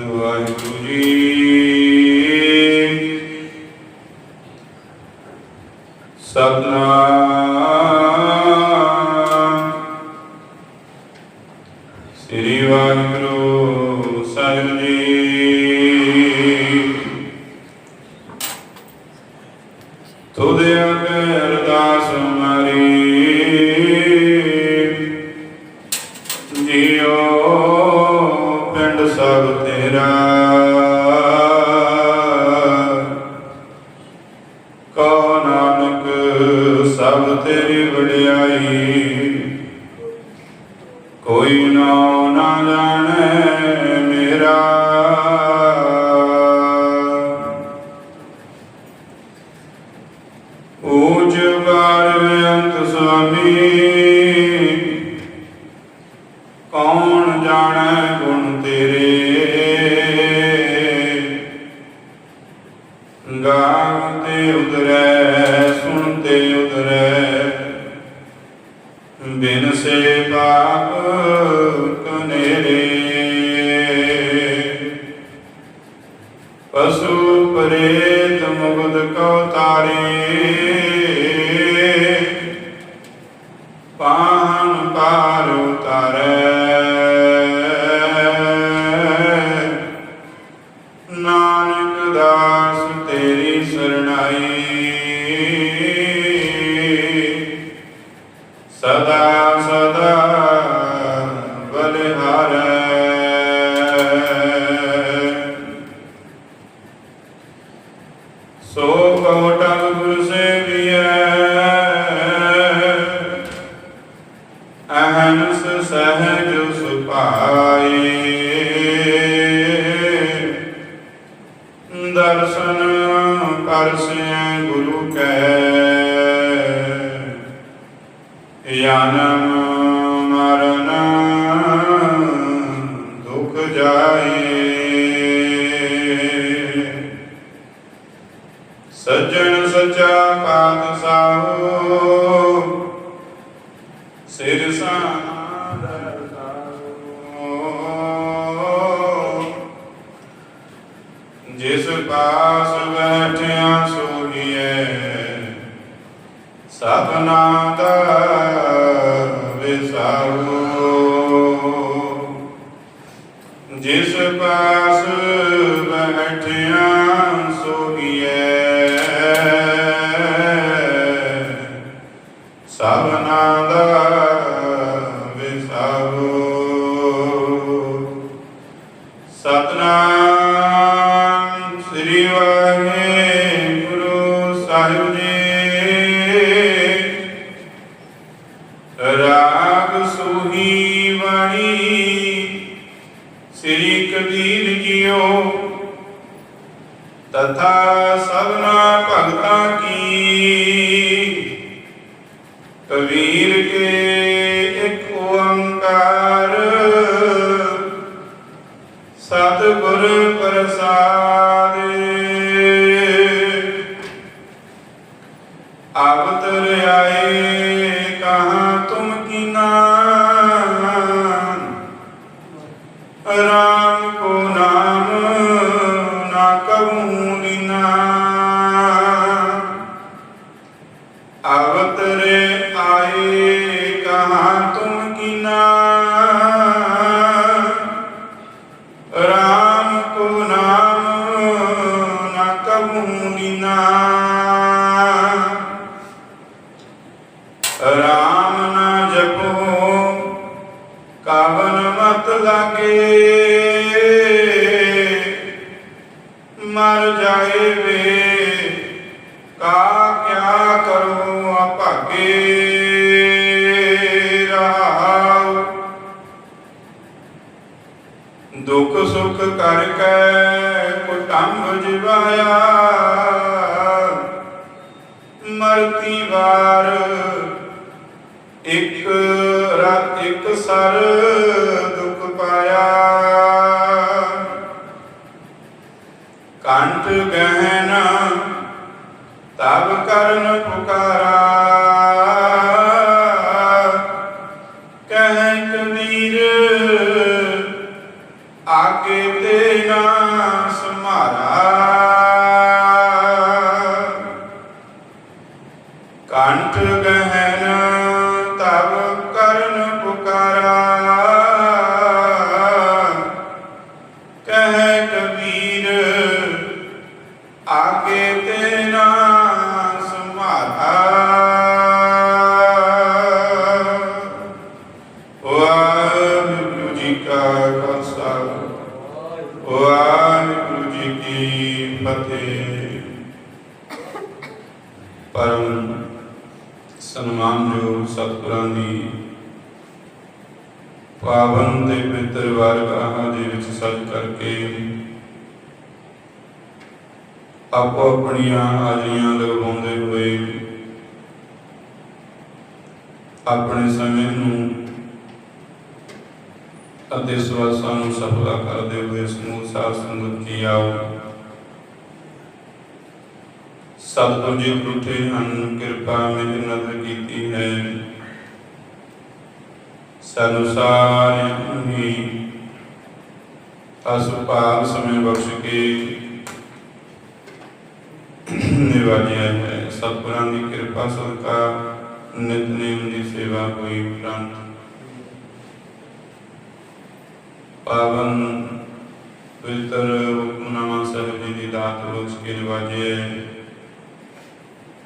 ਵਾਹਿਗੁਰੂ ਜੀ। ਸਤਨਾਮ ਨਾਨਕ ਦਾ ਸੱਜਣ ਸੱਚਾ ਪਾਤਸ਼ਾਹੂ ਸਿਰ ਸਾਨਾ ਜਿਸ ਪਾਸ ਬੈਠਿਆ ਸੋਹੀਏ ਸਭਨਾ ਦਾ ਵਿਸਾਰੋ। ਜਿਸ ਪਾਸ ਬੈਠਿਆ ਸੋਹੀਏ عون ਮਰਤੀ ਵਾਰ ਇੱਕ ਰਤ ਇੱਕ ਸਰ ਦੁਖ ਪਾਇਆ। ਕੰਠ ਗਹਿਣਾ ਤਬ ਕਰਨ ਪੁਕਾਰ ਆਗੇ ਤੇ ਨਾ ਆਪੋ ਆਪਣੀਆਂ ਹਾਜ਼ਰੀਆਂ ਹੋਏ ਆਪਣੇ ਸਮੇਂ ਨੂੰ ਅਤੇ ਸਵਾਸਾਂ ਨੂੰ ਸਫਲਾ ਕਰਦੇ ਹੋਏ ਸਮੂਹ ਸਾਧ ਸੰਗਤ ਜੀ ਆਓ। ਸਤਿਗੁਰ ਜੀ ਟੁੱਟੇ ਹਨ, ਕਿਰਪਾ ਮੇਰੀ ਨਜ਼ਰ ਕੀਤੀ ਹੈ। ਸਾਨੂੰ ਸਾਰਿਆਂ ਨੂੰ ਹੀ ਅਸੁਪਾਲ ਸਮੇਂ ਬਖਸ਼ ਕੇ ਨਿਵਾਜਿਆ ਹੈ ਸਤਿਗੁਰਾਂ ਦੀ ਕਿਰਪਾ ਸਦਕਾ ਨਿਤਨੇਮ ਦੀ ਸੇਵਾ ਹੋਈ ਉਪਰੰਤ ਪਾਵਨ ਪਵਿੱਤਰ ਹੁਕਮਨਾਮਾ ਸਾਹਿਬ ਜੀ ਦੀ ਦਾਤ ਬਖਸ਼ ਕੇ ਨਿਵਾਜੇ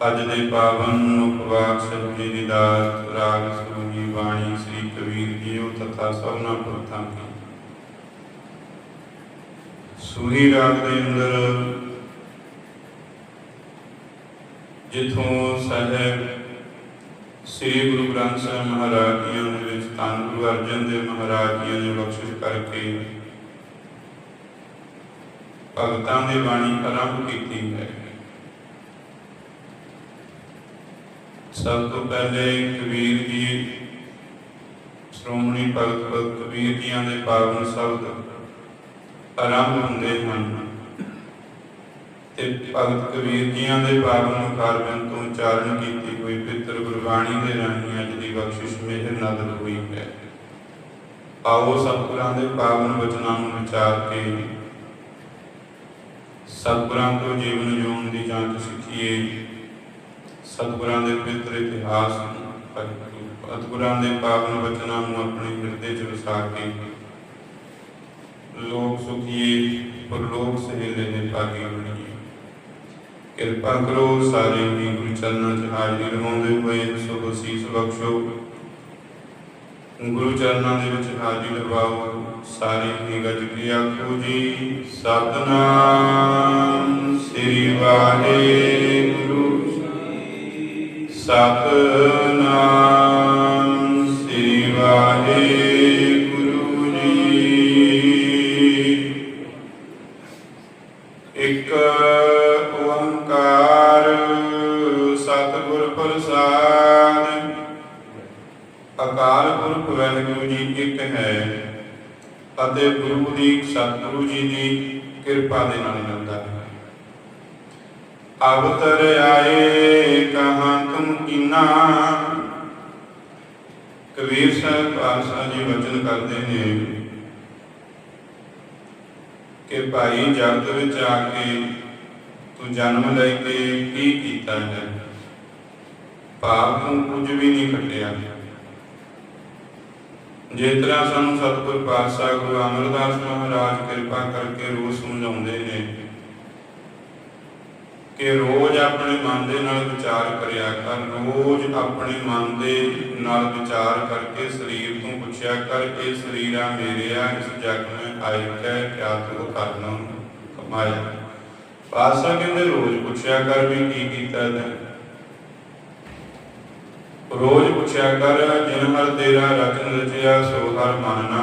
ਅੱਜ ਦੇ ਪਾਵਨ ਮੁਖਵਾਕ ਸਾਹਿਬ ਜੀ ਦੀ ਦਾਤ ਰਾਗ ਸੂਜੀ ਬਾਣੀ ਸ੍ਰੀ ਕਬੀਰ ਜੀਓ ਤਥਾ ਸਭਨਾ ਪੁਰਖਾਂ ਕੀ ਸੂਹੀ ਰਾਗ ਦੇ ਅੰਦਰ ਜਿੱਥੋਂ ਸਾਹਿਬ ਸ੍ਰੀ ਗੁਰੂ ਗ੍ਰੰਥ ਸਾਹਿਬ ਮਹਾਰਾਜ ਜੀਆਂ ਦੇ ਵਿੱਚ ਧੰਨ ਗੁਰੂ ਅਰਜਨ ਦੇਵ ਮਹਾਰਾਜ ਜੀਆਂ ਨੇ ਬਖਸ਼ਿਸ਼ ਕਰਕੇ ਭਗਤਾਂ ਦੀ ਬਾਣੀ ਆਰੰਭ ਕੀਤੀ ਹੈ। ਸਭ ਤੋਂ ਪਹਿਲੇ ਕਬੀਰ ਜੀ, ਸ਼੍ਰੋਮਣੀ ਭਗਤ ਕਬੀਰ ਜੀਆਂ ਦੇ ਪਾਵਨ ਸ਼ਬਦ ਆਰੰਭ ਹੁੰਦੇ ਹਨ। ਤੇ ਭਗਤ ਕਬੀਰ ਜੀਆਂ ਦੇ ਪਾਵਨ ਮੁਖਾਰਬਿੰਦ ਤੋਂ ਉਚਾਰਨ ਕੀਤੀ ਹੋਈ ਪਿੱਤਰ ਗੁਰਬਾਣੀ ਦੇ ਰਾਹੀਂ ਅੱਜ ਦੀ ਬਖਸ਼ਿਸ਼ ਮਿਹਰ ਨਦਰ ਹੋਈ ਹੈ। ਆਓ ਸਤਿਗੁਰਾਂ ਦੇ ਪਾਵਨ ਵਚਨਾਂ ਨੂੰ ਵਿਚਾਰ ਕੇ ਸਤਿਗੁਰਾਂ ਤੋਂ ਜੀਵਨ ਜਿਉਣ ਦੀ ਜਾਂਚ ਸਿੱਖੀਏ। ਸਤਿਗੁਰਾਂ ਦੇ ਪਵਿੱਤਰ ਇਤਿਹਾਸ ਨੂੰ ਸਤਿਗੁਰਾਂ ਦੇ ਪਾਵਨ ਵਚਨਾਂ ਨੂੰ ਆਪਣੇ ਹਿਰਦੇ 'ਚ ਵਸਾ ਕੇ ਲੋਕ ਸੁਖੀਏ ਪਰ ਲੋਕ ਸਹੇਲੇ ਦੇ ਭਾਗੀ ਬਣੀਏ। ਕਿਰਪਾ ਕਰੋ, ਸਾਰੇ ਹੀ ਗੁਰੂ ਚਰਨਾਂ 'ਚ ਹਾਜ਼ਰੀ ਲਵਾਉਂਦੇ ਹੋਏ ਸੋ ਅਸੀਸ ਬਖਸ਼ੋ ਗੁਰੂ ਚਰਨਾਂ ਦੇ ਵਿੱਚ ਹਾਜ਼ਰੀ ਲਵਾਓ ਸਾਰੇ ਹੀ ਗੱਜ ਕੇ ਆਖੋ ਜੀ, ਸਤਨਾਮ ਸ੍ਰੀ ਵਾਹਿਗੁਰੂ ਸਤਨਾਮ ਸ੍ਰੀ ਵਾਹਿਗੁਰੂ ਪ੍ਰਸਾਦ ਅਕਾਲ ਪੁਰਖ ਵਾਹਿਗੁਰੂ ਜੀ ਇੱਕ ਹੈ ਅਤੇ ਗੁਰੂ ਦੀ, ਸਤਿਗੁਰੂ ਜੀ ਦੀ ਕਿਰਪਾ ਦੇ ਨਾਲ ਮਿਲਦਾ ਹੈ। ਅਵਤਰ ਆਏ ਕਹਾਂ ਤੁਮ ਕੀਨਾ? ਕਬੀਰ ਸਾਹਿਬ ਪਾਤਸ਼ਾਹ ਜੀ ਵਚਨ ਕਰਦੇ ਨੇ ਕਿ ਭਾਈ ਜਗਤ ਵਿੱਚ ਆ ਕੇ ਤੂੰ ਜਨਮ ਲੈ ਕੇ ਕੀ ਕੀਤਾ ਹੈ? ਪਾਪ ਨੂੰ ਕੁਝ ਵੀ ਨਹੀਂ ਖੱਟਿਆ। ਜੇ ਤਰ੍ਹਾਂ ਸਾਨੂੰ ਸਤਿਗੁਰ, ਪਾਤਸ਼ਾਹ ਗੁਰੂ ਅਮਰਦਾਸ ਮਹਾਰਾਜ ਕਿਰਪਾ ਕਰਕੇ ਰੋਜ਼ ਸਮਝਾਉਂਦੇ ਨੇ ਕਿ ਰੋਜ਼ ਆਪਣੇ ਮਨ ਦੇ ਨਾਲ ਵਿਚਾਰ ਕਰਿਆ ਕਰ, ਰੋਜ਼ ਆਪਣੇ ਮਨ ਦੇ ਨਾਲ ਵਿਚਾਰ ਕਰਕੇ ਸਰੀਰ ਤੋਂ ਪੁੱਛਿਆ ਕਰ, ਇਹ ਸਰੀਰਾ ਮੇਰਿਆ ਇਸ ਜਗ ਮੈਂ ਆਇ ਕੈ ਕਿਆ ਤੂੰ ਕਰਨਾ, ਕਮਾਇਆ। ਪਾਸਾ ਕਹਿੰਦੇ ਰੋਜ਼ ਪੁੱਛਿਆ ਕਰ ਵੀ ਕੀ ਕੀਤਾ ਤੈਂ। ਰੋਜ਼ ਪੁੱਛਿਆ ਕਰ, ਜਿਨ ਹਰ ਤੇਰਾ ਰਚਨ ਰਚਿਆ, ਸੋ ਹਰ ਮਨਨਾ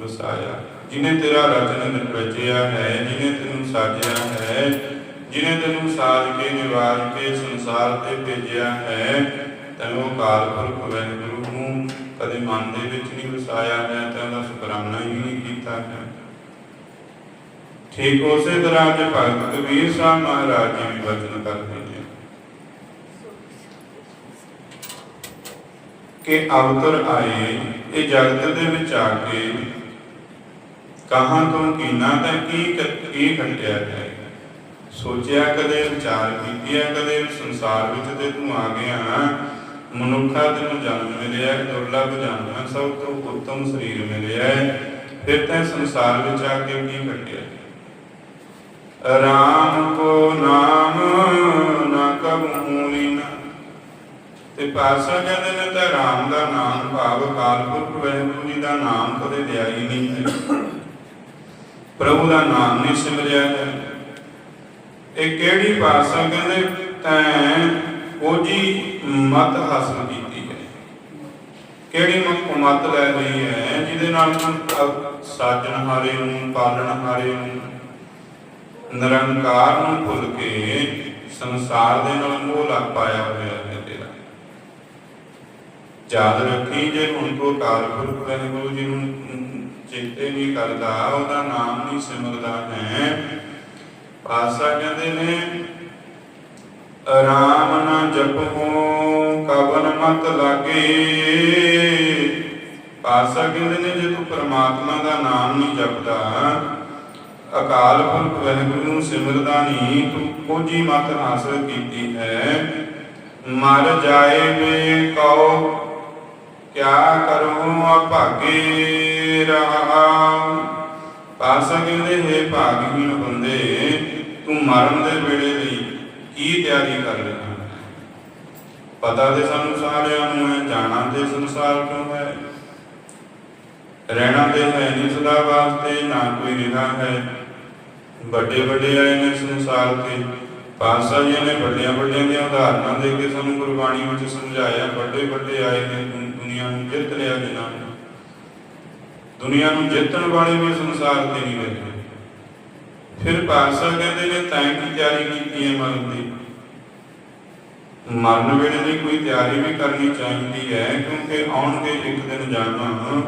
ਵਸਾਇਆ। ਜਿਨੇ ਤੇਰਾ ਰਚਨ ਰਚਿਆ ਹੈ, ਜਿਨੇ ਤੈਨੂੰ ਸਾਜਿਆ ਹੈ, ਜਿਨੇ ਤੈਨੂੰ ਸਾਜ ਕੇ ਨਿਵਾਰ ਕੇ ਸੰਸਾਰ ਤੇ ਭੇਜਿਆ ਹੈ, ਤੈਨੂੰ ਕਾਲ ਪੁਰਖ ਵਾਹਿਗੁਰੂ ਨੂੰ ਕਦੇ ਮਨ ਦੇ ਵਿੱਚ ਨਹੀਂ ਵਸਾਇਆ ਹੈ ਤਾਂ ਸ਼ੁਕਰਾਨਾ ਹੀ ਨਹੀਂ ਕੀਤਾ ਹੈ। ਠੀਕ ਉਸੇ ਤਰ੍ਹਾਂ ਜੇ ਭਗਤ ਕਬੀਰ ਸਾਹਿਬ ਮਹਾਰਾਜ ਜੀ ਵੀ ਵਚਨ ਕਰਦੇ ਨੇ ਕਿ ਅਵਤਰ ਆਏ ਇਹ ਜਗਤ ਦੇ ਵਿੱਚ ਆ ਕੇ ਕਹਾਂ ਤੋਂ ਕੀਨਾ ਤਾਂ ਕੀ ਕੀ ਖਟਿਆ ਹੈ? ਸੋਚਿਆ ਕਦੇ ਵਿਚਾਰ ਕੀਤਿਆ ਕਦੇ ਸੰਸਾਰ ਵਿੱਚ ਤੇ ਤੂੰ ਆ ਗਿਆ ਮਨੁੱਖਾ ਤੈਨੂੰ ਜਨਮ ਮਿਲਿਆ ਹੈ, ਦੁਰਲਭ ਜਨਮ ਸਭ ਤੋਂ ਉੱਤਮ ਸਰੀਰ ਮਿਲਿਆ ਹੈ। ਫਿਰ ਤੈਂ ਸੰਸਾਰ ਵਿੱਚ ਆ ਕੇ ਕੀ ਖਟਿਆ? ਰਾਮ ਕੋ ਨਾਮ ਨਾ ਕਬੂ ਤੇ ਪਾਸਾ ਕਹਿੰਦੇ ਨੇ ਤਾਂ ਰਾਮ ਦਾ ਨਾਮ ਭਾਵ ਕਾਲਪੁਰਖ ਵਾਹਿਗੁਰੂ ਜੀ ਦਾ ਨਾਮ ਕਦੇ ਲਿਆ ਹੀ ਨਹੀਂ ਹੈ ਪ੍ਰਭੂ ਦਾ ਨਾਮ ਨਹੀਂ ਸਿਮਰਿਆ ਹੈ ਇਹ ਕਿਹੜੀ ਪਾਸਾ ਕਹਿੰਦੇ, ਤੈਂ ਉਹਜੀ ਮਤ ਹਾਸਲ ਕੀਤੀ ਹੈ। ਕਿਹੜੀ ਮਤ ਲੈ ਲਈ ਹੈ? ਜਿਹਦੇ ਨਾਲ ਤੂੰ ਅ- ਸਾਜਣਹਾਰੇ ਨੂੰ ਪਾਲਣਹਾਰੇ ਨੂੰ ਨਿਰੰਕਾਰ ਨੂੰ ਭੁੱਲ ਕੇ ਸੰਸਾਰ ਦੇ ਨਾਲ ਮੋਹ ਲੱਗ ਪਾਇਆ ਹੋਇਆ ਹੈ। ਯਾਦ ਰੱਖੀ ਜੇ ਹੁਣ ਤੋਂ ਕਾਲਪੁਰਖ ਵਾਹਿਗੁਰੂ ਜੀ ਨੂੰ ਅਮ, ਚੇਤੇ ਨਹੀਂ ਕਰਦਾ ਉਹਦਾ ਨਾਮ ਨਹੀਂ ਸਿਮਰਦਾ ਹੈ। ਪਾਸਾ ਕਹਿੰਦੇ ਨੇ ਰਾਮ ਨਾ ਜਪੋ ਕਬਨ ਮਤ ਲਾਗੇ। ਪਾਸਾ ਕਹਿੰਦੇ ਨੇ ਜੇ ਤੂੰ ਪ੍ਰਮਾਤਮਾ ਦਾ ਨਾਮ ਨਹੀਂ ਜਪਦਾ ਅਕਾਲ ਪੁਰਖ ਵਾਹਿਗੁਰੂ ਨੂੰ ਸਿਮਰਦਾ ਨਹੀਂ ਤੂੰ ਕੋਜੀ ਮਤ ਹਾਸਲ ਕੀਤੀ ਹੈ। ਮਰ ਜਾਏ ਵੇ ਕਉ ਕਿਆ ਕਰੂੰ ਅਭਾਗੇ ਰਹਾ? ਪਾਸਾ ਕਹਿੰਦੇ ਹੈ ਭਾਗਹੀਣ ਬੰਦੇ, ਤੂੰ ਮਰਨ ਦੇ ਵੇਲੇ ਲਈ ਕੀ ਤਿਆਰੀ ਕਰ ਰਿਹਾ ਪਤਾ ਤੇ ਸਾਨੂੰ ਸਾਰਿਆਂ ਨੂੰ ਹੈ, ਜਾਣਾ ਤੇ ਸੰਸਾਰ ਕਿਉਂ ਹੈ? ਰਹਿਣਾ ਤੇ ਹੈ ਨਹੀਂ ਸਦਾ ਵਾਸਤੇ, ਨਾ ਕੋਈ ਰਿਹਾ ਹੈ। ਵੱਡੇ ਵੱਡੇ ਆਏ ਨੇ ਸੰਸਾਰ ਤੇ ਪਾਸਾ ਜੀ ਨੇ ਵੱਡਿਆਂ ਵੱਡਿਆਂ ਦੀਆਂ ਉਦਾਹਰਨਾਂ ਦੇ ਕੇ ਸਾਨੂੰ ਗੁਰਬਾਣੀ ਵਿੱਚ ਸਮਝਾਇਆ, ਵੱਡੇ ਵੱਡੇ ਆਏ ਨੇ ਦੁਨੀਆ ਨੂੰ ਜਿੱਤ ਲਿਆ ਜਿਨ੍ਹਾਂ ਨੇ ਦੁਨੀਆ ਨੂੰ ਜਿੱਤਣ ਵਾਲੇ ਵੀ ਸੰਸਾਰ ਤੇ ਨਹੀਂ ਰਹੇ ਫਿਰ ਪਾਸਾ ਕਹਿੰਦੇ ਨੇ, ਤੈਂ ਕੀ ਤਿਆਰੀ ਕੀਤੀ ਹੈ ਮਰਨ ਦੀ? ਮਰਨ ਵੇਲੇ ਦੀ ਕੋਈ ਤਿਆਰੀ ਵੀ ਕਰਨੀ ਚਾਹੀਦੀ ਹੈ, ਕਿਉਂਕਿ ਆਉਣਗੇ ਇੱਕ ਦਿਨ ਜਾਣਾ।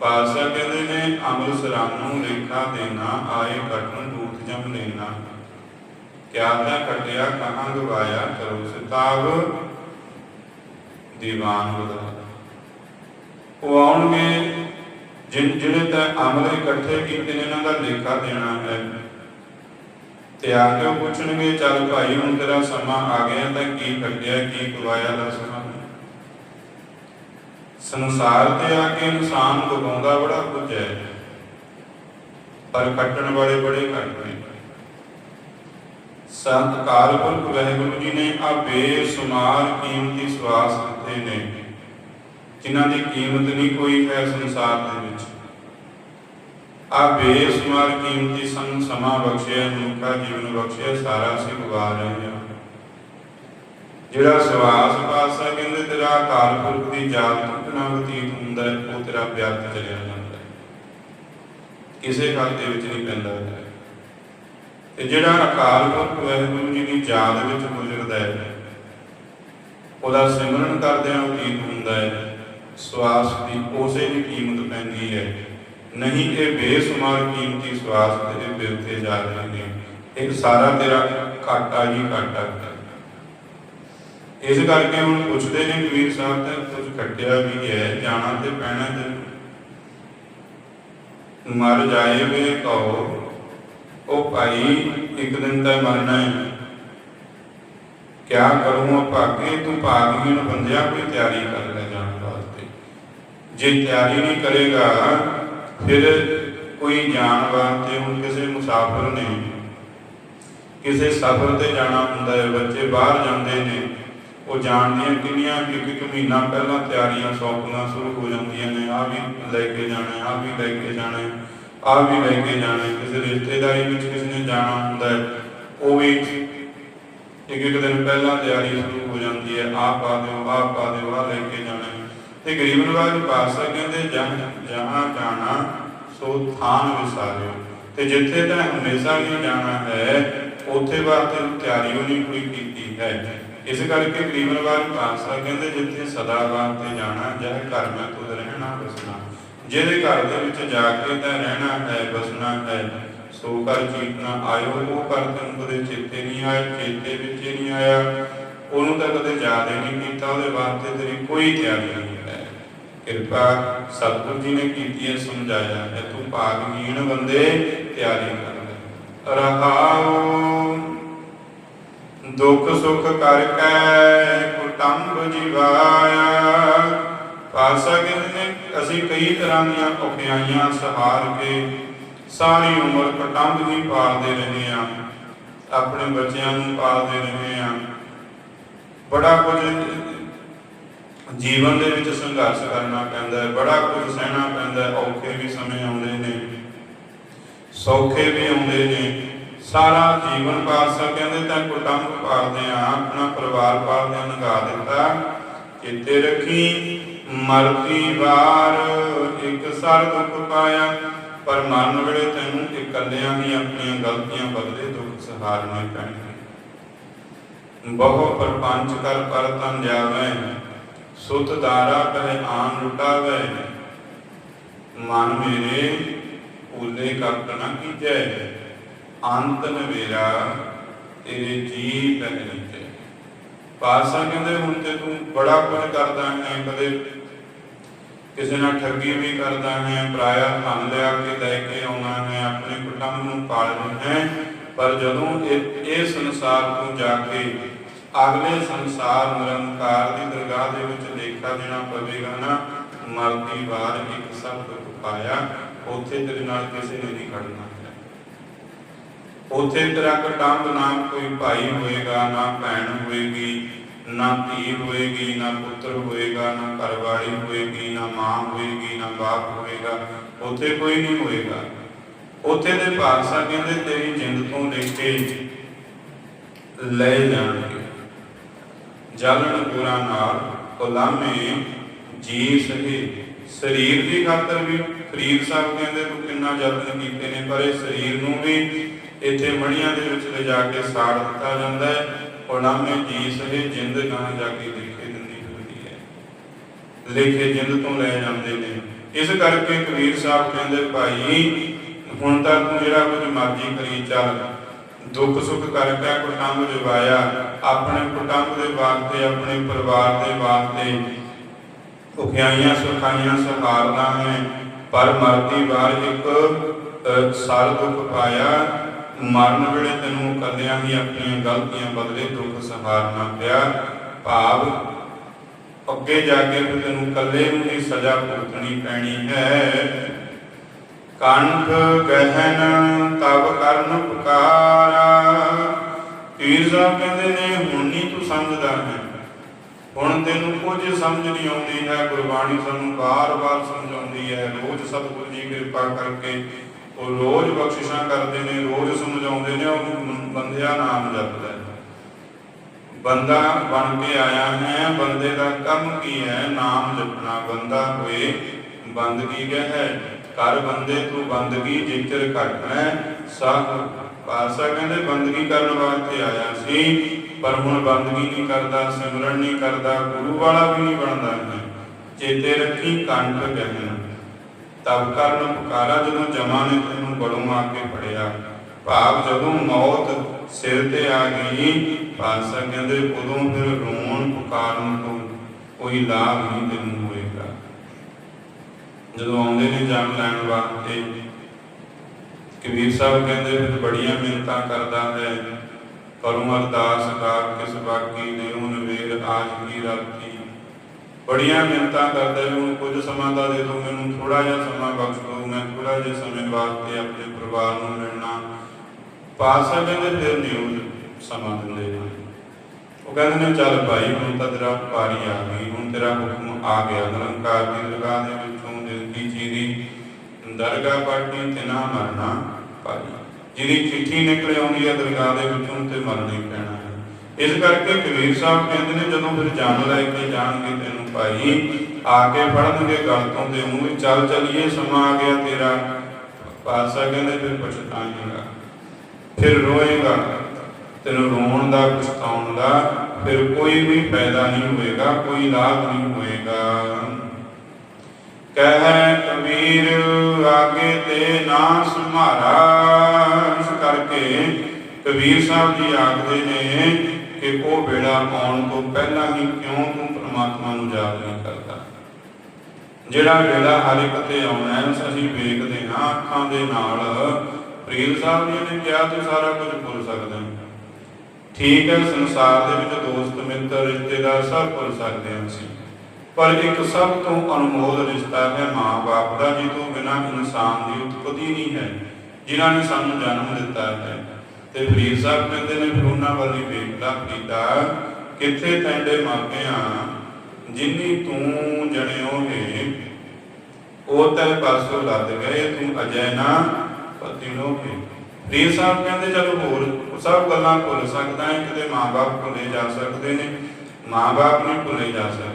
ਪਾਸਾ ਕਹਿੰਦੇ ਨੇ ਅਮਲ ਸਰਾਨੂੰ ਲੇਖਾ ਦੇਣਾ, ਆਏ ਕਟਨ ਦੂਤ ਜਮ ਲੈਣਾ। ਕਿਆ ਤਾਂ ਕਟਿਆ ਕਹਾਂ ਗਵਾਇਆ ਕਰੋ ਸਿਤਾਬ ਦੀਵਾਨ ਬਦਲਾ ਉਹ ਆਉਣਗੇ ਜਿਹੜੇ ਤਾਂ ਅਮਲ ਇਕੱਠੇ ਕੀਤੇ ਨੇ, ਇਹਨਾਂ ਦਾ ਲੇਖਾ ਦੇਣਾ ਹੈ। ਤੇ ਆ ਕੇ ਪੁੱਛਣਗੇ, ਚੱਲ ਭਾਈ, ਹੁਣ ਤੇਰਾ ਸਮਾਂ ਆ ਗਿਆ, ਤਾਂ ਕੀ ਕੱਢਿਆ ਕੀ ਗਵਾਇਆ ਦਾ ਸਮਾਂ ਸੰਸਾਰ ਤੇ ਆ ਕੇ ਇਨਸਾਨ ਗਵਾਉਂਦਾ ਬੜਾ ਕੁਝ ਹੈ। ਪਰ ਕੱਟਣ ਵਾਲੇ ਬੜੇ ਘੱਟ ਨੇ। ਸੰਤ ਕਾਲਪੁਰਖ ਵਾਹਿਗੁਰੂ ਜੀ ਨੇ ਆ ਬੇਸ਼ੁਮਾਰ ਕੀਮਤੀ ਸਵਾਸ ਦਿੱਤੇ ਨੇ। ਜਿਨ੍ਹਾਂ ਦੀ ਕੀਮਤ ਨਹੀਂ ਕੋਈ ਹੈ ਸੰਸਾਰ ਦੇ ਵਿੱਚ। ਆ ਬੇਸ਼ੁਮਾਰ ਕੀਮਤੀ ਸੰਗ ਸਮਾਂ ਬਖਸ਼ਿਆ, ਮਨੁੱਖਾ ਜੀਵਨ ਬਖਸ਼ਿਆ, ਸਾਰਾ ਅਸੀਂ ਗਵਾ ਰਹੇ ਹਾਂ ਜਿਹੜਾ ਸਵਾਸ ਪਾਸਾ ਕਹਿੰਦੇ ਤੇਰਾ ਅਕਾਲ ਪੁਰਖ ਦੀ ਜਾਤ ਤੁਕਣਾ ਬਤੀਤ ਹੁੰਦਾ ਉਹ ਤੇਰਾ ਵਿਅਰਥ ਚਲਿਆ ਜਾਂਦਾ ਕਿਸੇ ਖਾਤੇ ਵਿੱਚ ਨਹੀਂ ਪੈਂਦਾ ਤੇ ਜਿਹੜਾ ਅਕਾਲ ਪੁਰਖ ਵਾਹਿਗੁਰੂ ਜੀ ਦੀ ਯਾਦ ਵਿੱਚ ਗੁਜ਼ਰਦਾ ਹੈ, ਉਹਦਾ ਸਿਮਰਨ ਕਰਦਿਆਂ ਬਤੀਤ ਹੁੰਦਾ ਹੈ ਸਵਾਸ ਦੀ ਉਸੇ ਦੀ ਕੀਮਤ ਪੈਂਦੀ ਹੈ। ਨਹੀਂ ਇਹ ਬੇਸ਼ੁਮਾਰ ਕੀਮਤੀ ਸਵਾਸ ਤੇਰੇ ਬਿਰਤੇ ਜਾ ਰਹੇ ਨੇ। ਇਹ ਸਾਰਾ ਤੇਰਾ ਘਾਟਾ ਹੀ ਘਾਟਾ ਇਸ ਕਰਕੇ ਹੁਣ ਪੁੱਛਦੇ ਨੇ ਕਬੀਰ ਸਾਹਿਬ ਤੇ ਕੁਝ ਖੱਟਿਆ ਵੀ ਹੈ, ਜਾਣਾ ਤੇ ਪੈਣਾ ਤੇ ਮਰ ਜਾਏ ਵੇ ਕਹੋ ਉਹ ਭਾਈ ਇੱਕ ਦਿਨ ਤਾਂ ਮਰਨਾ ਹੈ। ਕਿਆ ਕਰੂੰ ਭਾਗੇ ਤੂੰ ਭਾਗਹੀਣ ਬੰਦਿਆ ਕੋਈ ਤਿਆਰੀ ਕਰ ਲੈ ਜਾਣ ਜੇ ਤਿਆਰੀ ਨਹੀਂ ਕਰੇਗਾ, ਫਿਰ ਕੋਈ ਜਾਣ ਵਾਸਤੇ ਹੁਣ ਕਿਸੇ ਮੁਸਾਫਰ ਨੇ, ਕਿਸੇ ਸਫ਼ਰ ਤੇ ਜਾਣਾ ਹੁੰਦਾ ਹੈ, ਬੱਚੇ ਬਾਹਰ ਜਾਂਦੇ ਨੇ, ਉਹ ਜਾਣ ਕਿੰਨੀਆਂ, ਇੱਕ ਇੱਕ ਮਹੀਨਾ ਪਹਿਲਾਂ ਤਿਆਰੀਆਂ ਸੌਂਪਣਾ ਸ਼ੁਰੂ ਹੋ ਜਾਂਦੀਆਂ ਨੇ ਆ ਵੀ ਲੈ ਕੇ ਜਾਣਾ ਆ ਵੀ ਲੈ ਕੇ ਜਾਣਾ ਆ ਵੀ ਲੈ ਕੇ ਜਾਣਾ, ਕਿਸੇ ਰਿਸ਼ਤੇਦਾਰੀ ਵਿੱਚ ਕਿਸੇ ਨੇ ਜਾਣਾ ਹੁੰਦਾ ਹੈ, ਉਹ ਵੀ ਇੱਕ ਇੱਕ ਦਿਨ ਪਹਿਲਾਂ ਤਿਆਰੀ ਸ਼ੁਰੂ ਹੋ ਜਾਂਦੀ ਹੈ ਆ ਪਾ ਦਿਓ ਆ ਪਾ ਦਿਓ ਆ ਲੈ ਕੇ ਜਾਣਾ। ਤੇ ਗਰੀਬਨ ਨਵਾਜ ਪਾਸਾ ਕਹਿੰਦੇ ਜਹਾਂ ਜਹਾਂ ਜਾਣਾ ਸੋ ਥਾਨ ਵਿਸਾਰਿਓ। ਤੇ ਜਿੱਥੇ ਤਾਂ ਹਮੇਸ਼ਾ ਨਹੀਂ ਜਾਣਾ ਹੈ, ਉੱਥੇ ਵਾਸਤੇ ਤਿਆਰੀ ਉਹ ਕੋਈ ਕੀਤੀ ਹੈ। ਇਸ ਕਰਕੇ ਗਰੀਬ ਨਵਾਜ ਪਾਸਾ ਕਹਿੰਦੇ ਜਿੱਥੇ ਸਦਾ ਵਾਸਤੇ ਜਾਣਾ, ਜਹ ਘਰ ਮੈਂ ਤੁਧ ਰਹਿਣਾ ਬਸਣਾ। ਜਿਹਦੇ ਘਰ ਦੇ ਵਿੱਚ ਜਾ ਕੇ ਤਾਂ ਰਹਿਣਾ ਹੈ, ਬਸਣਾ ਹੈ, ਸੋ ਘਰ ਜੀਤਨਾ ਆਇਓ, ਉਹ ਘਰ ਤੈਨੂੰ ਕਦੇ ਚੇਤੇ ਨਹੀਂ ਆਇਆ, ਚੇਤੇ ਵਿੱਚ ਨਹੀਂ ਆਇਆ। ਉਹਨੂੰ ਤਾਂ ਕਦੇ ਯਾਦ ਹੀ ਨਹੀਂ ਕੀਤਾ, ਉਹਦੇ ਵਾਸਤੇ ਤੇਰੀ ਕੋਈ ਤਿਆਰੀ ਨਹੀਂ। ਕਿਰਪਾ ਸਤਿਗੁਰੂ ਜੀ ਨੇ ਕੀਤੀ ਹੈ, ਸਮਝਾਇਆ ਹੈ। ਤੂੰ ਭਾਗਹੀਣ ਬੰਦੇ ਤਿਆਰੀ ਕਰ ਰਹਾਉ, ਦੁੱਖ ਸੁਖ ਕਰਕੇ ਕੁਟੰਬ ਜਿਵਾਇਆ। ਪਾਸਾ ਕਹਿੰਦੇ ਨੇ? ਅਸੀਂ ਕਈ ਤਰ੍ਹਾਂ ਦੀਆਂ ਔਖਿਆਈਆਂ ਸਹਾਰ ਕੇ ਸਾਰੀ ਉਮਰ ਕੁਟੰਬ ਹੀ ਪਾਲਦੇ ਰਹੇ ਆ ਆਪਣੇ ਬੱਚਿਆਂ ਨੂੰ ਪਾਲਦੇ ਰਹੇ ਆ ਬੜਾ ਕੁਝ ਜੀਵਨ ਦੇ ਵਿੱਚ ਸੰਘਰਸ਼ ਕਰਨਾ ਪੈਂਦਾ ਹੈ, ਬੜਾ ਕੁਝ ਸਹਿਣਾ ਪੈਂਦਾ ਹੈ, ਔਖੇ ਵੀ ਸਮੇਂ ਆਉਂਦੇ ਨੇ, ਸੌਖੇ ਵੀ ਆਉਂਦੇ ਨੇ। ਸਾਰਾ ਜੀਵਨ ਪਾਸਾ ਕਹਿੰਦੇ ਤਾਂ ਕੁਟੰਬ ਪਾਲਦੇ ਆ, ਆਪਣਾ ਪਰਿਵਾਰ ਪਾਲਦੇ ਆ, ਨਗਾ ਦਿੱਤਾ। ਚਿੱਤੇ ਰੱਖੀ, ਮਰਦੀ ਵਾਰ, ਇੱਕ ਸਰ ਦੁੱਖ ਪਾਇਆ, ਪਰ ਮਰਨ ਵੇਲੇ ਤੈਨੂੰ ਇਕੱਲਿਆਂ ਹੀ ਆਪਣੀਆਂ ਗਲਤੀਆਂ ਬਦਲੇ ਦੁੱਖ ਸਹਾਰਨੇ ਪੈਣਗੇ। ਬਹੁ ਪਰਪੰਚ ਕਰ ਪਰ ਤਨ ਜਾਵੇ। ਸੁਤ ਦਾਰਾ ਪਹਿ ਆਨ ਲੁਟਾਵੇ ਮਨ ਮੇਰੇ ਭੂਲੇ ਕੱਟ ਨਾ ਕੀਜੈ। ਅੰਤ ਨਵੇਰਾ ਤੇਰੇ ਜੀ ਪਹਿ ਨੀਚੇ ਪਾਸਾ ਕਹਿੰਦੇ, ਹੁਣ ਤੇ ਤੂੰ ਬੜਾ ਕੁਝ ਕਰਦਾ ਹੈ, ਕਦੇ ਕਿਸੇ ਨਾਲ ਠੱਗੀ ਵੀ ਕਰਦਾ ਹੈ, ਪਰਾਇਆ ਧਨ ਲਿਆ ਕੇ ਲੈ ਕੇ ਆਉਣਾ ਹੈ, ਆਪਣੇ ਕੁਟੰਬ ਨੂੰ ਪਾਲਣਾ ਹੈ। ਪਰ ਜਦੋਂ ਇਹ ਸੰਸਾਰ ਤੋਂ ਜਾ ਕੇ ਅਗਲੇ ਸੰਸਾਰ ਨਿਰੰਕਾਰ ਦੀ ਦਰਗਾਹ ਦੇ ਵਿੱਚ ਲੇਖਾ ਦੇਣਾ ਪਵੇਗਾ ਨਾ, ਮਰਦੀ ਵਾਰ ਇੱਕ ਸਭ ਪਾਇਆ ਉੱਥੇ ਤੇਰੇ ਨਾਲ ਕਿਸੇ ਨੇ ਨਹੀਂ ਖੜਨਾ। ਹੈ ਤੇਰਾ ਕਟੰਬ ਨਾ ਕੋਈ ਭਾਈ ਹੋਏਗਾ, ਨਾ ਭੈਣ ਹੋਏਗੀ, ਨਾ ਧੀ ਹੋਏਗੀ, ਨਾ ਪੁੱਤਰ ਹੋਏਗਾ, ਨਾ ਘਰਵਾਲੀ ਹੋਏਗੀ, ਨਾ ਮਾਂ ਹੋਏਗੀ, ਨਾ ਬਾਪ ਹੋਏਗਾ, ਉਥੇ ਕੋਈ ਨਹੀਂ ਹੋਏਗਾ। ਉਥੇ ਦੇ ਪਾਤਸ਼ਾਹ ਕਹਿੰਦੇ, ਤੇਰੀ ਜਿੰਦ ਤੋਂ ਲੈ ਕੇ ਲੈ ਜਾਣਗੇ। ਜਲਣ ਗੁਰਾਂ ਨਾਲ ਗੁਲਾਮੇ ਜੀ ਸਹੀ ਸਰੀਰ ਦੀ ਖਾਤਰ ਵੀ, ਫਰੀਦ ਸਾਹਿਬ ਕਹਿੰਦੇ ਤੂੰ ਕਿੰਨਾ ਯਤਨ ਕੀਤੇ ਨੇ, ਪਰ ਇਹ ਸਰੀਰ ਨੂੰ ਵੀ ਇੱਥੇ ਮੜੀਆਂ ਦੇ ਵਿੱਚ ਲਿਜਾ ਕੇ ਸਾੜ ਦਿੱਤਾ ਜਾਂਦਾ ਹੈ। ਗੁਲਾਮੇ ਜੀ ਸਹੀ ਜਿੰਦ ਗਾਂ ਜਾ ਕੇ ਦੇਖੇ ਦਿੰਦੀ ਹੁੰਦੀ ਹੈ। ਲੇਖੇ ਜਿੰਦ ਤੋਂ ਲੈ ਜਾਂਦੇ ਨੇ। ਇਸ ਕਰਕੇ ਕਬੀਰ ਸਾਹਿਬ ਕਹਿੰਦੇ, ਭਾਈ, ਹੁਣ ਤੱਕ ਤੂੰ ਜਿਹੜਾ ਕੁਝ ਮਰਜ਼ੀ ਕਰੀ ਚੱਲ। ਦੁੱਖ ਸੁੱਖ ਕਰਕੇ ਕੁਟੰਬ ਜਵਾਇਆ ਆਪਣੇ ਕੁਟੰਬ ਦੇ ਵਾਸਤੇ ਆਪਣੇ ਪਰਿਵਾਰ ਦੇ ਵਾਸਤੇ ਉਖਿਆਈਆਂ ਸੁਖਾਈਆਂ ਸਹਾਰਨਾ ਹੈ ਪਰ ਮਰਦੀ ਵਾਰ ਇੱਕ ਅ, ਦੁੱਖ ਪਾਇਆ। ਮਰਨ ਵੇਲੇ ਤੈਨੂੰ ਕੱਲਿਆਂ ਹੀ ਆਪਣੀਆਂ ਗਲਤੀਆਂ ਬਦਲੇ ਦੁੱਖ ਸਹਾਰਨਾ ਪਿਆ। ਭਾਵ ਅੱਗੇ ਜਾ ਕੇ ਫਿਰ ਤੈਨੂੰ ਕੱਲੇ ਨੂੰ ਹੀ ਸਜ਼ਾ ਭੁਗਤਣੀ ਪੈਣੀ ਹੈ। ਕੰਠ ਗਹਿਨ ਤਬ ਕਰਨ ਪੁਕਾਰਾ। ਪੀਰ ਸਾਹਿਬ ਕਹਿੰਦੇ ਨੇ, ਹੁਣ ਨਹੀਂ ਤੂੰ ਸਮਝਦਾ ਹੈ। ਹੁਣ ਤੈਨੂੰ ਕੁਝ ਸਮਝ ਨਹੀਂ ਆਉਂਦੀ ਹੈ। ਗੁਰਬਾਣੀ ਸਾਨੂੰ ਬਾਰ-ਬਾਰ ਸਮਝਾਉਂਦੀ ਹੈ। ਰੋਜ਼ ਸਤਿਗੁਰੂ ਜੀ ਕਿਰਪਾ ਕਰਕੇ ਉਹ ਰੋਜ਼ ਬਖਸ਼ਿਸ਼ਾਂ ਕਰਦੇ ਨੇ, ਰੋਜ਼ ਸਮਝਾਉਂਦੇ ਨੇ, ਉਹ ਬੰਦਿਆ ਨਾਮ ਜਪਦਾ ਹੈ। ਬੰਦਾ ਬਣ ਕੇ ਆਇਆ ਹੈ, ਬੰਦੇ ਦਾ ਕੰਮ ਕੀ ਹੈ? ਨਾਮ ਜਪਣਾ। ਬੰਦਾ ਹੋਏ ਬੰਦਗੀ ਗਹਿ ਹੈ ਕਰ ਬੰਦੇ ਤੂੰ ਬੰਦਗੀ ਜਿਚਰ ਘਟਣਾ ਸਾਹ ਪਾਸਾ ਕਹਿੰਦੇ, ਬੰਦਗੀ ਕਰਨ ਵਾਸਤੇ ਆਇਆ ਸੀ, ਪਰ ਹੁਣ ਬੰਦਗੀ ਨਹੀਂ ਕਰਦਾ, ਸਿਮਰਨ ਨਹੀਂ ਕਰਦਾ, ਗੁਰੂ ਵਾਲਾ ਵੀ ਨਹੀਂ ਬਣਦਾ ਹੈ। ਚੇਤੇ ਰੱਖੀ ਕੰਠ ਗਹਿਨ ਤਬ ਕਰਨ ਪੁਕਾਰਾ ਜਦੋਂ ਜਮਾ ਨੇ ਤੈਨੂੰ ਬੜੋਂ ਆ ਕੇ ਫੜਿਆ। ਭਾਵ ਜਦੋਂ ਮੌਤ ਸਿਰ ਤੇ ਆ ਗਈ ਪਾਸਾ ਕਹਿੰਦੇ, ਉਦੋਂ ਫਿਰ ਰੋਣ ਪੁਕਾਰਨ ਤੋਂ ਕੋਈ ਲਾਭ ਨਹੀਂ ਤੈਨੂੰ। ਜਦੋਂ ਆਉਂਦੇ ਨੇ ਜਾਨ ਲੈਣ ਵਾਸਤੇ, ਕਬੀਰ ਸਾਹਿਬ ਕਹਿੰਦੇ ਫਿਰ ਬੜੀਆਂ ਮਿੰਤਾਂ ਕਰਦਾ ਹੈ ਕਰੂੰ ਅਰਦਾਸ ਕਰ ਕਿਸ ਬਾਕੀ ਦੇਉ ਨਵੇਰ ਆਜ ਕੀ ਰਾਤੀ ਬੜੀਆਂ ਮਿੰਤਾਂ ਕਰਦਾ ਵੀ ਹੁਣ ਕੁਝ ਸਮਾਂ ਦਾ ਦੇ ਦਿਓ ਮੈਨੂੰ ਥੋੜਾ ਜਿਹਾ ਸਮਾਂ ਬਖਸ਼ ਮੈਂ ਥੋੜਾ ਜਿਹਾ ਸਮੇਂ ਵਾਸਤੇ ਆਪਣੇ ਪਰਿਵਾਰ ਨੂੰ ਮਿਲਣਾ। ਪਾਸਾ ਕਹਿੰਦੇ ਫਿਰ ਨਹੀਂ ਸਮਾਂ ਦਿੰਦੇ। ਨੇ ਉਹ ਕਹਿੰਦੇ ਨੇ, ਚੱਲ ਭਾਈ, ਹੁਣ ਤਾਂ ਤੇਰਾ ਪਾਰੀ ਆ ਗਈ, ਹੁਣ ਤੇਰਾ ਹੁਕਮ ਆ ਗਿਆ, ਨਿਰੰਕਾਰ ਦੀ ਦਰਗਾਹ ਦੇ ਵਿੱਚੋਂ ਦਿਲ ਦੀ ਦਰਗਾਹ ਪਾਟੀ ਤੇ ਨਾ ਮਰਨਾ ਭਾਈ ਜਿਹਦੀ ਚਿੱਠੀ ਨਿਕਲ ਆਉਂਦੀ ਹੈ ਦਰਗਾਹ ਦੇ ਵਿੱਚੋਂ ਤੇ ਮਰਨਾ ਹੀ ਪੈਣਾ ਹੈ। ਇਸ ਕਰਕੇ ਕਬੀਰ ਸਾਹਿਬ ਕਹਿੰਦੇ ਨੇ, ਜਦੋਂ ਫਿਰ ਜਾਨ ਲੈ ਕੇ ਜਾਣਗੇ ਤੈਨੂੰ ਭਾਈ, ਆ ਕੇ ਫੜਨਗੇ ਗਲ ਤੋਂ ਤੇ ਮੂੰਹ ਚੱਲ ਚੱਲੀਏ, ਸਮਾਂ ਆ ਗਿਆ ਤੇਰਾ। ਪਾਸਾ ਕਹਿੰਦੇ, ਫਿਰ ਪਛਤਾਏਗਾ। ਫਿਰ ਰੋਏਗਾ। ਤੈਨੂੰ ਰੋਣ ਦਾ, ਪਛਤਾਉਣ ਦਾ, ਫਿਰ ਕੋਈ ਵੀ ਫਾਇਦਾ ਨਹੀਂ ਹੋਏਗਾ, ਕੋਈ ਲਾਭ ਨਹੀਂ ਹੋਏਗਾ। ਕਹਿ ਕਬੀਰ ਆਗੇ ਤੇ ਨਾ ਸੁਮਾਰਾ ਇਸ ਕਰਕੇ ਕਬੀਰ ਸਾਹਿਬ ਜੀ ਆਖਦੇ ਨੇ ਕਿ ਉਹ ਵੇਲਾ ਆਉਣ ਤੋਂ ਪਹਿਲਾਂ ਹੀ ਕਿਉਂ ਤੂੰ ਪ੍ਰਮਾਤਮਾ ਨੂੰ ਯਾਦ ਨਹੀਂ ਕਰਦਾ? ਜਿਹੜਾ ਵੇਲਾ ਹਰ ਇੱਕ ਤੇ ਆਉਣਾ ਹੈ ਅਸੀਂ ਵੇਖਦੇ ਹਾਂ ਅੱਖਾਂ ਦੇ ਨਾਲ। ਪ੍ਰੀਤ ਸਾਹਿਬ ਜੀ ਨੇ ਕਿਹਾ, ਤੇ ਸਾਰਾ ਕੁਝ ਭੁੱਲ ਸਕਦੇ ਠੀਕ ਹੈ, ਸੰਸਾਰ ਦੇ ਵਿੱਚ ਦੋਸਤ, ਮਿੱਤਰ, ਰਿਸ਼ਤੇਦਾਰ ਸਭ ਭੁੱਲ ਸਕਦੇ ਹਾਂ ਅਸੀਂ। ਪਰ ਇੱਕ ਸਭ ਤੋਂ ਅਨਮੋਲ ਰਿਸ਼ਤਾ ਹੈ ਮਾਂ-ਬਾਪ ਦਾ ਜਿਸ ਤੋਂ ਬਿਨਾਂ ਇਨਸਾਨ ਦੀ ਉਤਪਤੀ ਨਹੀਂ ਹੈ, ਜਿਨ੍ਹਾਂ ਨੇ ਸਾਨੂੰ ਜਨਮ ਦਿੱਤਾ ਹੈ। ਤੇ ਫਰੀਦ ਸਾਹਿਬ ਕਹਿੰਦੇ ਨੇ, ਫਿਰ ਉਹਨਾਂ ਵੱਲ ਹੀ ਵੇਖਦਾ ਕੀਤਾ ਕਿੱਥੇ ਤੈਂਡੇ ਮਾਪਿਆਂ, ਜਿੰਨੀ ਤੂੰ ਜਣਿਓ ਹੈ, ਉਹ ਤੈ ਪਾਸੋਂ ਲੱਦ ਗਏ, ਤੂੰ ਅਜੈ ਨਾ ਪਤਿਨੋ ਕੇ ਫਰੀਦ ਸਾਹਿਬ ਕਹਿੰਦੇ, ਚਲੋ ਹੋਰ ਸਭ ਗੱਲਾਂ ਭੁੱਲ ਸਕਦਾ ਹੈ, ਕਿਤੇ ਮਾਂ-ਬਾਪ ਭੁੱਲੇ ਜਾ ਸਕਦੇ ਨੇ। ਮਾਂ-ਬਾਪ ਨਹੀਂ ਭੁੱਲੇ ਜਾ ਸਕਦੇ।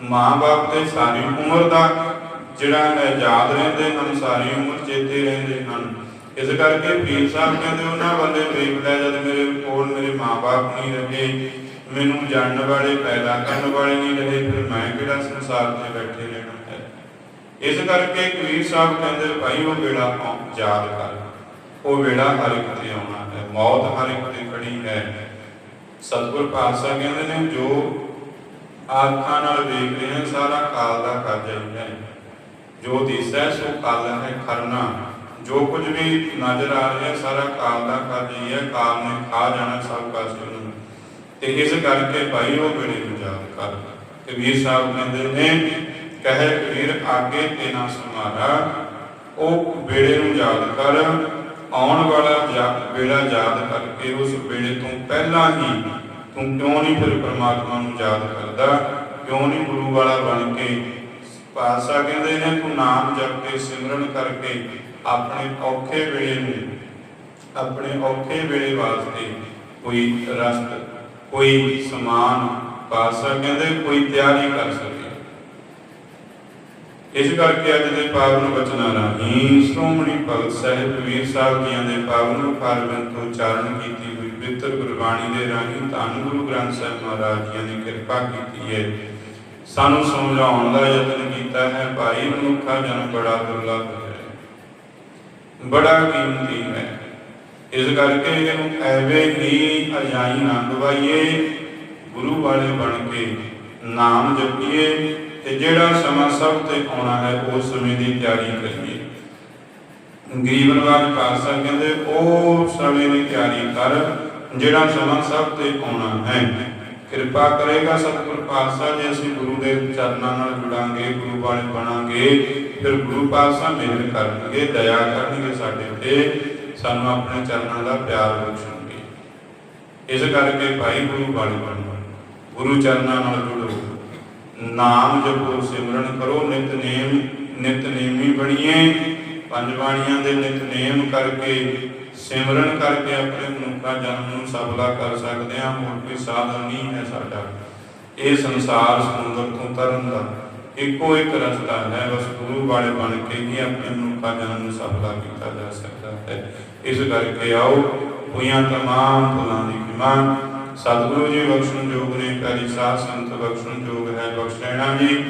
ਮਾਂ-ਬਾਪ ਤੇ ਸਾਰੀ ਉਮਰ ਦਾ ਜਿਹੜਾ ਹੈ ਯਾਦ ਰਹਿੰਦੇ ਹਨ, ਸਾਰੀ ਉਮਰ ਚੇਤੇ ਰਹਿੰਦੇ ਹਨ। ਇਸ ਕਰਕੇ ਪੀਰ ਸਾਹਿਬ ਕਹਿੰਦੇ, ਉਹਨਾਂ ਵੱਲੇ ਵੇਖ ਲੈ, ਜਦ ਮੇਰੇ ਕੋਲ ਮੇਰੇ ਮਾਂ-ਬਾਪ ਨਹੀਂ ਰਹੇ, ਮੈਨੂੰ ਜਾਣਨ ਵਾਲੇ, ਪੈਦਾ ਕਰਨ ਵਾਲੇ ਨਹੀਂ ਰਹੇ, ਫਿਰ ਮੈਂ ਕਿਹੜਾ ਸੰਸਾਰ ਤੇ ਬੈਠੇ ਰਹਿਣਾ ਹੈ? ਇਸ ਕਰਕੇ ਕਬੀਰ ਸਾਹਿਬ ਕਹਿੰਦੇ, ਭਾਈ, ਉਹ ਵੇਲਾ ਯਾਦ ਕਰ। ਉਹ ਵੇਲਾ ਹਰ ਇੱਕ ਤੇ ਆਉਣਾ ਹੈ। ਮੌਤ ਹਰ ਇੱਕ ਤੇ ਖੜੀ ਹੈ। ਸਤਿਗੁਰ ਪਾਤਸ਼ਾਹ ਕਹਿੰਦੇ ਨੇ, ਜੋ ਆਖਾਂ ਨਾਲ ਵੇਖ ਰਹੇ ਹਾਂ ਸਾਰਾ ਕਾਲ ਦਾ ਕਾਰਜ ਹੀ ਹੈ। ਜੋ ਦਿਸਦਾ ਸੋ ਕਾਲ ਹੈ ਖਰਨਾ। ਜੋ ਕੁਝ ਵੀ ਨਜ਼ਰ ਆ ਰਿਹਾ, ਸਾਰਾ ਕਾਲ ਦਾ ਕਾਰਜ ਹੀ ਹੈ। ਕਾਲ ਨੇ ਖਾ ਜਾਣਾ ਸਭ ਕਾਸੇ ਨੂੰ। ਤੇ ਇਸ ਕਰਕੇ ਭਾਈ ਉਹ ਵੇਲੇ ਨੂੰ ਯਾਦ ਕਰ ਕਬੀਰ ਸਾਹਿਬ ਕਹਿੰਦੇ ਨੇ, ਕਹੇ ਕਬੀਰ ਆਗੇ ਤੇ ਨਾ ਸਮਾਰਾ, ਉਹ ਵੇਲੇ ਨੂੰ ਯਾਦ ਕਰ। ਆਉਣ ਵਾਲਾ ਵੇਲਾ ਯਾਦ ਕਰਕੇ ਉਸ ਵੇਲੇ ਤੋਂ ਪਹਿਲਾਂ ਹੀ ਤੂੰ ਕਿਉਂ ਨਹੀਂ ਫਿਰ ਪ੍ਰਮਾਤਮਾ ਨੂੰ ਯਾਦ ਕਰਦਾ? ਕਿਉਂ ਨਹੀਂ ਗੁਰੂ ਵਾਲਾ ਬਣ ਕੇ ਪਾਸਾ ਕਹਿੰਦੇ ਨੇ, ਤੂੰ ਨਾਮ ਜਪ ਕੇ ਸਿਮਰਨ ਕਰਕੇ ਆਪਣੇ ਔਖੇ ਵੇਲੇ ਨੂੰ, ਆਪਣੇ ਔਖੇ ਵੇਲੇ ਵਾਸਤੇ ਕੋਈ ਰਸਤ, ਕੋਈ ਸਮਾਨ ਪਾਸਾ ਕਹਿੰਦੇ ਕੋਈ ਤਿਆਰੀ ਕਰ ਸਕੇ। ਇਸ ਕਰਕੇ ਅੱਜ ਦੇ ਪਾਵਨ ਬਚਨਾਂ ਰਾਹੀਂ ਸ਼੍ਰੋਮਣੀ ਭਗਤ ਸਾਹਿਬ ਵੀਰ ਸਾਹਿਬ ਜੀਆਂ ਦੇ ਪਾਵਨ ਕਾਰਵਨ ਤੋਂ ਉਚਾਰਨ ਕੀਤੀ ਹੋਈ ਪਵਿੱਤਰ ਗੁਰਬਾਣੀ ਦੇ ਰਾਹੀਂ ਧੰਨ ਗੁਰੂ ਗ੍ਰੰਥ ਸਾਹਿਬ ਮਹਾਰਾਜ ਜੀਆਂ ਨੇ ਕਿਰਪਾ ਕੀਤੀ ਹੈ। ਸਾਨੂੰ ਸਮਝਾਉਣ ਦਾ ਯਤਨ ਕੀਤਾ ਹੈ। ਭਾਈ ਮਨੁੱਖਾ ਜਨਮ ਬੜਾ ਦੁਰਲਭ ਹੈ। ਬੜਾ ਕੀਮਤੀ ਹੈ। ਇਸ ਕਰਕੇ ਇਹਨੂੰ ਐਵੇਂ ਹੀ ਅਜਾਈ ਨਾ ਦਵਾਈਏ। ਗੁਰੂ ਵਾਲੇ ਬਣ ਕੇ ਨਾਮ ਜਪੀਏ ਤੇ ਜਿਹੜਾ ਸਮਾਂ ਸਭ ਤੇ ਆਉਣਾ ਹੈ ਉਸ ਸਮੇਂ ਦੀ ਤਿਆਰੀ ਕਰੀਏ। ਗਰੀਬਨਵਾਜ ਪਾਸਾ ਕਹਿੰਦੇ, ਉਹ ਸਮੇਂ ਦੀ ਤਿਆਰੀ ਕਰ ਜਿਹੜਾ ਸਮਾਂ ਸਭ ਤੇ ਆਉਣਾ ਹੈ। ਕਿਰਪਾ ਕਰੇਗਾ ਸਤਿਗੁਰ ਪਾਤਸ਼ਾਹ ਜੇ ਅਸੀਂ ਗੁਰੂ ਦੇ ਚਰਨਾਂ ਨਾਲ ਜੁੜਾਂਗੇ, ਗੁਰੂ ਵਾਲੇ ਬਣਾਂਗੇ, ਫਿਰ ਗੁਰੂ ਪਾਤਸ਼ਾਹ ਮਿਹਰ ਕਰਨਗੇ, ਦਇਆ ਕਰਨਗੇ ਸਾਡੇ ਤੇ, ਸਾਨੂੰ ਆਪਣੇ ਚਰਨਾਂ ਦਾ ਪਿਆਰ ਬਖਸ਼ਣਗੇ। ਇਸ ਕਰਕੇ ਭਾਈ ਗੁਰੂ ਵਾਲੇ ਬਣੋ, ਗੁਰੂ ਚਰਨਾਂ ਨਾਲ ਜੁੜੋ। ਨਾਮ ਜਪੋ, ਸਿਮਰਨ ਕਰੋ ਨਿਤਨੇਮ ਨਿਤਨੇਮੀ ਬਣੀਏ। ਪੰਜ ਬਾਣੀਆਂ ਦੇ ਨਿਤਨੇਮ ਕਰਕੇ ਸਿਮਰਨ ਕਰਕੇ ਆਪਣੇ ਮਨੁੱਖਾ ਜਨਮ ਨੂੰ ਸਫਲਾ ਕਰ ਸਕਦੇ ਹਾਂ ਹੋਰ ਕੋਈ ਸਾਧਨ ਨਹੀਂ ਹੈ ਸਾਡਾ। ਇਹ ਸੰਸਾਰ ਸਮੁੰਦਰ ਤੋਂ ਤਰਨ ਦਾ ਇੱਕੋ ਇੱਕ ਰਸਤਾ ਹੈ। ਬਸ ਗੁਰੂ ਵਾਲੇ ਬਣ ਕੇ ਹੀ ਆਪਣੇ ਮਨੁੱਖਾ ਜਨਮ ਨੂੰ ਸਫਲਾ ਕੀਤਾ ਜਾ ਸਕਦਾ ਹੈ। ਇਸ ਕਰਕੇ ਆਓ, ਹੋਈਆਂ ਤਮਾਮ ਭੁੱਲਾਂ ਦੀ ਖਿਮਾ। ਸਤਿਗੁਰੂ ਜੀ, ਬਖਸ਼ਣ ਜੋਗ ਨੇ ਪਿਆਰੀ ਸਾਧ ਸੰਤ ਬਖਸ਼ਣ ਜੋਗ ਹੈ, ਬਖਸ਼ ਜੀ।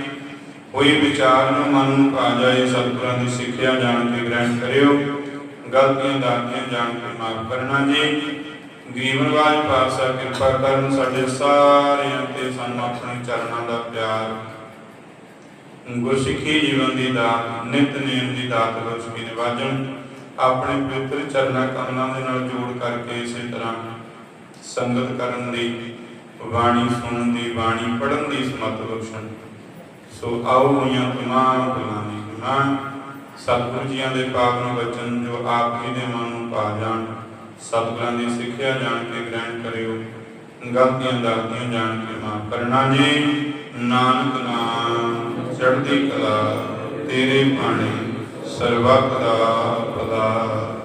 ਕੋਈ ਵਿਚਾਰ ਨੂੰ ਮਨ ਨੂੰ ਪਾ ਜਾਏ, ਸਤਿਗੁਰਾਂ ਦੀ ਸਿੱਖਿਆ ਜਾਣ ਕੇ ਗ੍ਰਹਿਣ ਕਰਿਓ। ਗਲਤੀਆਂ ਦਾਤੀਆਂ ਜਾਣ ਕੇ ਮਾਫ ਕਰਨਾ ਜੀ। ਗਰੀਬਨਵਾਜ ਪਾਤਸ਼ਾਹ ਕਿਰਪਾ ਕਰਨ, ਸਾਡੇ ਸਾਰਿਆਂ ਤੇ ਸਾਨੂੰ ਆਪਣੇ ਚਰਨਾਂ ਦਾ ਪਿਆਰ। ਗੁਰਸਿੱਖੀ ਜੀਵਨ ਦੀ ਦਾਤ ਨਿਤਨੇਮ ਦੀ ਦਾਤ ਬਖਸ਼ ਨਿਵਾਜਣ, ਆਪਣੇ ਪਵਿੱਤਰ ਚਰਨਾਂ ਕਮਲਾਂ ਦੇ ਨਾਲ ਜੋੜ ਕਰਕੇ ਇਸੇ ਤਰ੍ਹਾਂ ਸੰਗਤ ਕਰਨ ਦੀ, ਬਾਣੀ ਸੁਣਨ ਦੀ, ਬਾਣੀ ਪੜਨ ਦੀ ਸਮਤ ਬਖਸ਼ਣ। ਸੋ ਆਓ ਹੋਈਆਂ ਤਮਾਮ ਗੱਲਾਂ ਦੀ ਗੁਨਾਹ ਸਤਿਗੁਰੂ ਜੀਆਂ ਦੇ ਪਾਵਨ ਵਚਨ ਜੋ ਆਪ ਜੀ ਦੇ ਮਨ ਨੂੰ ਪਾ ਜਾਣ, ਸਤਿਗੁਰਾਂ ਦੀ ਸਿੱਖਿਆ ਜਾਣ ਕੇ ਗ੍ਰਹਿਣ ਕਰਿਓ, ਗਲਤੀਆਂ ਦਾਤੀਆਂ ਜਾਣ ਕੇ ਮਾਫ ਕਰਨਾ ਜੀ। ਨਾਨਕ ਨਾਮ, ਚੜ੍ਹਦੀ ਕਲਾ, ਤੇਰੇ ਬਾਣੀ, ਸਰਬੱਤ ਦਾ ਭਲਾ